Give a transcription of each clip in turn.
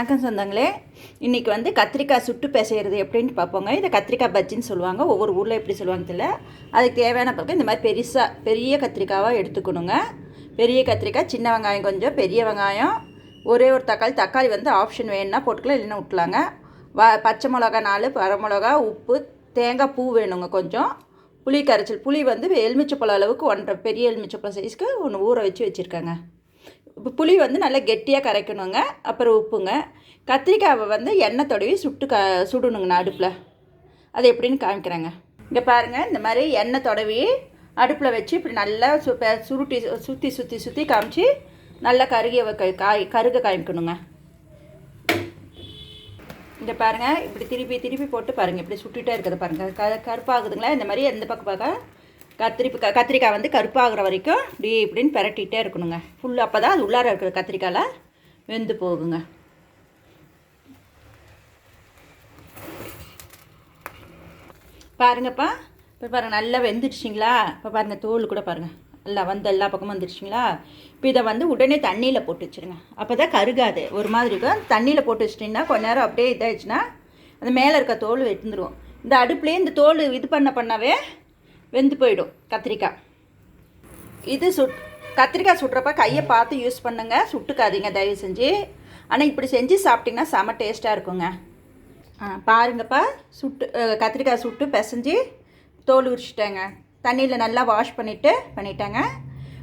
வணக்கம் சொந்தங்களே. இன்றைக்கி வந்து கத்திரிக்காய் சுட்டு பிசைகிறது எப்படின்னு பார்ப்போங்க. இதை கத்திரிக்காய் பஜ்ஜின்னு சொல்லுவாங்க. ஒவ்வொரு ஊரில் எப்படி சொல்லுவாங்க தெரியல. அதுக்கு தேவையான பக்கம் இந்த மாதிரி பெருசாக பெரிய கத்திரிக்காவாக எடுத்துக்கணுங்க. பெரிய கத்திரிக்காய் சின்ன வெங்காயம் கொஞ்சம் பெரிய வெங்காயம் ஒரே ஒரு தக்காளி தக்காளி வந்து ஆப்ஷன் வேணும்னா போட்டுக்கலாம் இல்லைன்னா விட்டுலாங்க. வ பச்சை மிளகா நாலு வரமிளகா உப்பு தேங்காய் பூ வேணுங்க கொஞ்சம். புளி கரைச்சல் புளி வந்து எலுமிச்சப்பழம் அளவுக்கு ஒன்றரை பெரிய எலுமிச்சப்பழம் சைஸ்க்கு ஒன்று ஊற வச்சு வச்சுருக்காங்க. புளி வந்து நல்லா கெட்டியாக கரைக்கணுங்க. அப்புறம் உப்புங்க. கத்திரிக்காவை வந்து எண்ணெய் தடவி சுட்டு க சுடணுங்க அடுப்பில் அது எப்படின்னு காமிக்கிறேங்க. இங்கே பாருங்கள் இந்த மாதிரி எண்ணெய் தடவி அடுப்பில் வச்சு இப்படி நல்லா சு சுருட்டி சுற்றி சுற்றி சுற்றி காமிச்சு நல்லா கருகிய காய் கருக காமிக்கணுங்க. இங்கே பாருங்கள் இப்படி திருப்பி திருப்பி போட்டு பாருங்கள் இப்படி சுட்டுட்டே இருக்கிறத பாருங்கள் க கருப்பாகுதுங்களா? இந்த மாதிரி எந்த பக்கம் பார்க்க? கத்திரிப்பு க கத்திரிக்காய் வந்து கருப்பாகிற வரைக்கும் இப்படி இப்படின்னு பெரட்டிகிட்டே இருக்கணுங்க. ஃபுல் அப்போ தான் அது உள்ளார இருக்கிற கத்திரிக்காயில் வெந்து போகுங்க. பாருங்கப்பா இப்போ பாருங்கள் நல்லா வெந்துடுச்சிங்களா? இப்போ பாருங்கள் தோல் கூட பாருங்கள் நல்லா வந்து எல்லா பக்கமும் வந்துடுச்சிங்களா? இப்போ இதை வந்து உடனே தண்ணியில் போட்டு வச்சுருங்க. அப்போ தான் கருகாது. ஒரு மாதிரி இருக்கும். தண்ணியில் போட்டு வச்சிட்டிங்கன்னா கொஞ்ச நேரம் அப்படியே இதாகிடுச்சுன்னா அந்த மேலே இருக்க தோல் வெந்துடும் இந்த அடுப்புலேயே இந்த தோல் இது பண்ண பண்ணவே வெந்து போயிடும் கத்திரிக்காய். இது சுட் கத்திரிக்காய் சுட்டுறப்ப கையை பார்த்து யூஸ் பண்ணுங்க. சுட்டுக்காதீங்க தயவு செஞ்சு. ஆனால் இப்படி செஞ்சு சாப்பிட்டிங்கன்னா செம டேஸ்ட்டாக இருக்குங்க. பாருங்கப்பா. சுட்டு கத்திரிக்காய் சுட்டு பிசைஞ்சு தோல் உரிச்சிட்டேங்க. தண்ணியில் நல்லா வாஷ் பண்ணிவிட்டு பண்ணிட்டேங்க.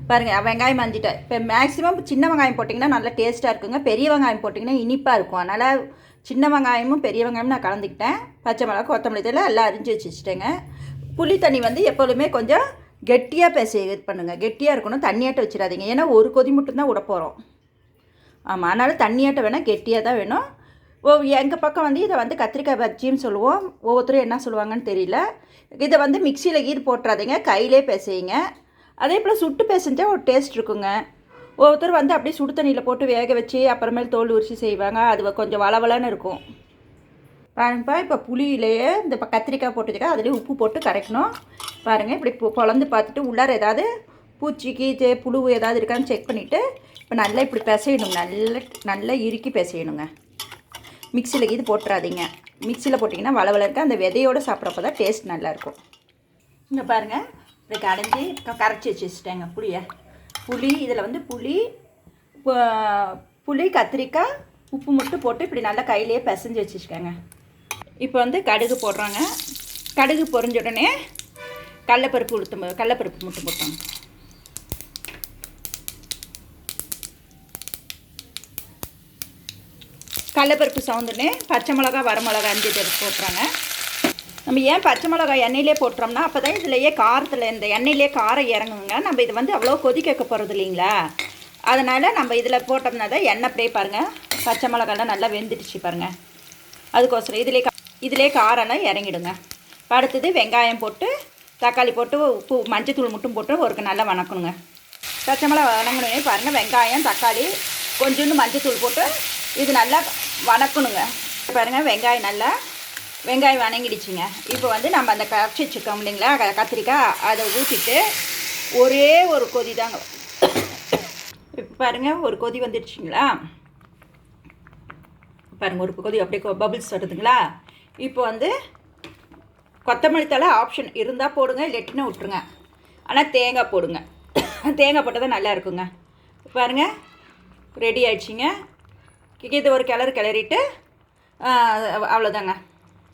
பாருங்கள் வெங்காயம் மஞ்சிட்டேன் இப்போ மேக்ஸிமம் சின்ன வெங்காயம் போட்டிங்கன்னா நல்லா டேஸ்ட்டாக இருக்குங்க. பெரிய வெங்காயம் போட்டிங்கன்னா இனிப்பாக இருக்கும். அதனால் சின்ன வெங்காயமும் பெரிய வெங்காயமும் நான் கலந்துக்கிட்டேன். பச்சை மிளகா கொத்தமல்லி தலை எல்லாம் அரிஞ்சு வச்சு வச்சுட்டேங்க புளி தண்ணி வந்து எப்பொழுதுமே கொஞ்சம் கெட்டியாக பேச இது பண்ணுங்கள் கெட்டியாக இருக்கணும் தண்ணியாட்ட வச்சிடாதீங்க. ஏன்னா ஒரு கொதி மட்டும்தான் விட போகிறோம் ஆமாம் அதனால் தண்ணியாட்ட வேணால் கெட்டியாக தான் வேணும். ஓ எங்கள் பக்கம் வந்து இதை வந்து கத்திரிக்காய் பஜ்ஜின்னு சொல்லுவோம். ஒவ்வொருத்தரும் என்ன சொல்லுவாங்கன்னு தெரியல. இதை வந்து மிக்சியில் கீது போட்டுறாதீங்க. கையிலே பேசுவீங்க அதே போல் சுட்டு பேசஞ்சால் ஒரு டேஸ்ட் இருக்குங்க. ஒவ்வொருத்தர் வந்து அப்படியே சுடு தண்ணியில் போட்டு வேக வச்சு அப்புறமேல் தோல் உரிச்சு செய்வாங்க. அது கொஞ்சம் வளவலன்னு இருக்கும். பாருங்கப்பா இப்போ புளியிலேயே இந்த இப்போ கத்திரிக்காய் போட்டு அதுலேயே உப்பு போட்டு கரைக்கணும். பாருங்கள் இப்படி பொ- பார்த்துட்டு உள்ளார ஏதாவது பூச்சி கீச்சே புழு ஏதாவது இருக்கான்னு செக் பண்ணிவிட்டு இப்போ நல்லா இப்படி பிசையணும். நல்லா நல்லா இறுக்கி பிசையணுங்க. மிக்சியில் இது போட்டுறாதீங்க. மிக்சியில் போட்டிங்கன்னா வளவல அந்த விதையோடு சாப்பிட்றப்ப தான் டேஸ்ட் நல்லாயிருக்கும் இங்கே பாருங்கள் இப்படி கடைஞ்சி கரைச்சி வச்சு வச்சுட்டேங்க புளியை. புளி இதில் வந்து புளி புளி கத்திரிக்காய் உப்பு மட்டும் போட்டு இப்படி நல்லா கையிலேயே பிசைஞ்சு வச்சுருக்கேங்க. இப்போ வந்து கடுகு போடுறாங்க. கடுகு பொரிஞ்ச உடனே கடலப்பருப்பு உளுத்தம் கடலப்பருப்பு மட்டும் போட்டாங்க. கடலப்பருப்பு சவுந்துனே பச்சை மிளகா வரமிளகா அஞ்சு பேர் போட்டுறாங்க. நம்ம ஏன் பச்சை மிளகா எண்ணெயிலே போட்டுறோம்னா அப்போ தான் இதுலையே காரத்தில் இந்த எண்ணெயிலே காரம் இறங்குங்க. நம்ம இது வந்து அவ்வளோ கொதிக்க வைக்க போகிறது இல்லைங்களா? அதனால் நம்ம இதில் போட்டோம்னா தான் எண்ணெய் அப்படியே பாருங்கள் பச்சை மிளகாலாம் நல்லா வெந்துடுச்சு பாருங்கள் அதுக்கோசரம் இதிலே இதிலே காரம்லாம் இறங்கிடுங்க. அடுத்தது வெங்காயம் போட்டு தக்காளி போட்டு உப்பு மஞ்சத்தூள் மட்டும் போட்டு ஒரு நல்லா வணக்கணுங்க. பச்சை மிளகா வணங்கணுமே பாருங்கள் வெங்காயம் தக்காளி கொஞ்சோண்டு மஞ்சத்தூள் போட்டு இது நல்லா வணக்கணுங்க. பாருங்கள் வெங்காயம் நல்லா வெங்காயம் வணங்கிடுச்சுங்க. இப்போ வந்து நம்ம அந்த கரைச்சி வச்சுருக்கோம் இல்லைங்களா க- கத்திரிக்காய் அதை ஊற்றிட்டு ஒரே ஒரு கொதி தாங்க. இப்போ பாருங்கள் ஒரு கொதி வந்துடுச்சுங்களா? பாருங்கள் ஒரு கொதி அப்படியே பபிள்ஸ் வருதுங்களா? இப்போ வந்து கொத்தமல்லி தழை ஆப்ஷன் இருந்தால் போடுங்க இல்லாட்டினா விட்ருங்க ஆனால் தேங்காய் போடுங்க. தேங்காய் போட்டால் தான் நல்லா இருக்குங்க. பாருங்க ரெடி ஆயிடுச்சிங்க. இது ஒரு கிளறு கிளறிட்டு அவ்வளோதாங்க